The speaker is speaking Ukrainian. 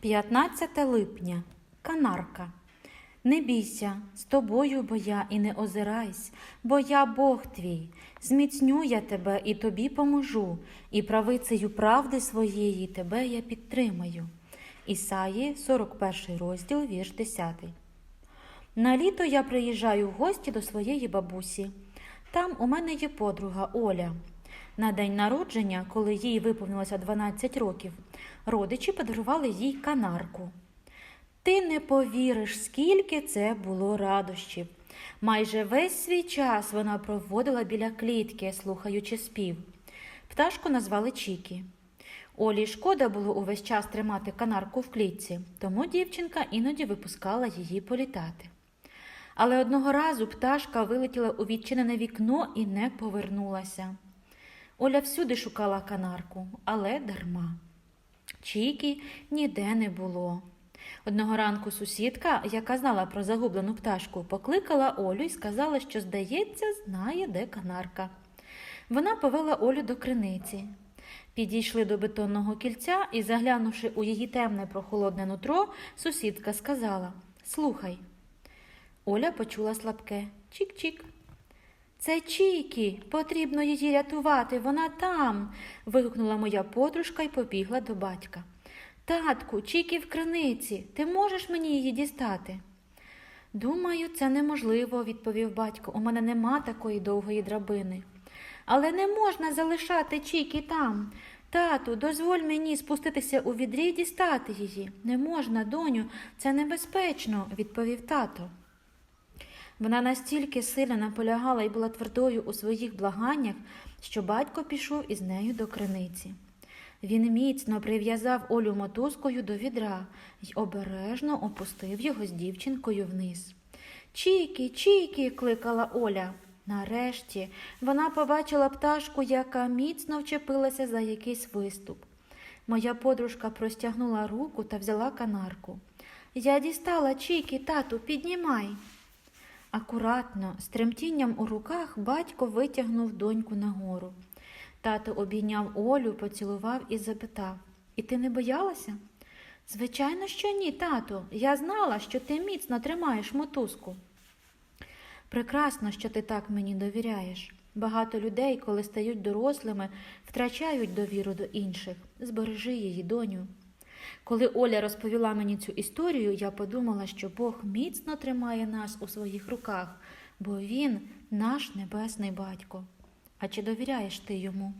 15 липня. Канарка. Не бійся, з тобою бо я і не озирайсь, бо я Бог твій. Зміцню я тебе і тобі поможу, і правицею правди своєї тебе я підтримаю. Ісаї, 41 розділ, вірш 10. На літо я приїжджаю в гості до своєї бабусі. Там у мене є подруга Оля. На день народження, коли їй виповнилося 12 років, родичі подарували їй канарку. Ти не повіриш, скільки це було радощів. Майже весь свій час вона проводила біля клітки, слухаючи спів. Пташку назвали Чікі. Олі шкода було увесь час тримати канарку в клітці, тому дівчинка іноді випускала її політати. Але одного разу пташка вилетіла у відчинене вікно і не повернулася. Оля всюди шукала канарку, але дарма. Чікі ніде не було. Одного ранку сусідка, яка знала про загублену пташку, покликала Олю і сказала, що, здається, знає, де канарка. Вона повела Олю до криниці. Підійшли до бетонного кільця і, заглянувши у її темне прохолодне нутро, сусідка сказала Слухай. Оля почула слабке Чік-чік. Це Чікі, потрібно її рятувати, вона там. вигукнула моя подружка і побігла до батька. Татку, Чікі в криниці, ти можеш мені її дістати? Думаю, це неможливо, відповів батько. У мене нема такої довгої драбини. Але не можна залишати Чікі там. Тату, дозволь мені спуститися у відрі і дістати її. Не можна, доню, це небезпечно, відповів тато. Вона настільки сильно наполягала і була твердою у своїх благаннях, що батько пішов із нею до криниці. Він міцно прив'язав Олю мотузкою до відра й обережно опустив його з дівчинкою вниз. Чікі, Чікі, кликала Оля. Нарешті вона побачила пташку, яка міцно вчепилася за якийсь виступ. Моя подружка простягнула руку та взяла канарку. Я дістала Чікі, тату, піднімай. Акуратно, з тремтінням у руках, батько витягнув доньку нагору. Тато обійняв Олю, поцілував і запитав І ти не боялася? Звичайно, що ні, тату. Я знала, що ти міцно тримаєш мотузку. Прекрасно, що ти так мені довіряєш. Багато людей, коли стають дорослими, втрачають довіру до інших. Збережи її, доню. Коли Оля розповіла мені цю історію, я подумала, що Бог міцно тримає нас у своїх руках, бо Він наш небесний батько. А чи довіряєш ти йому?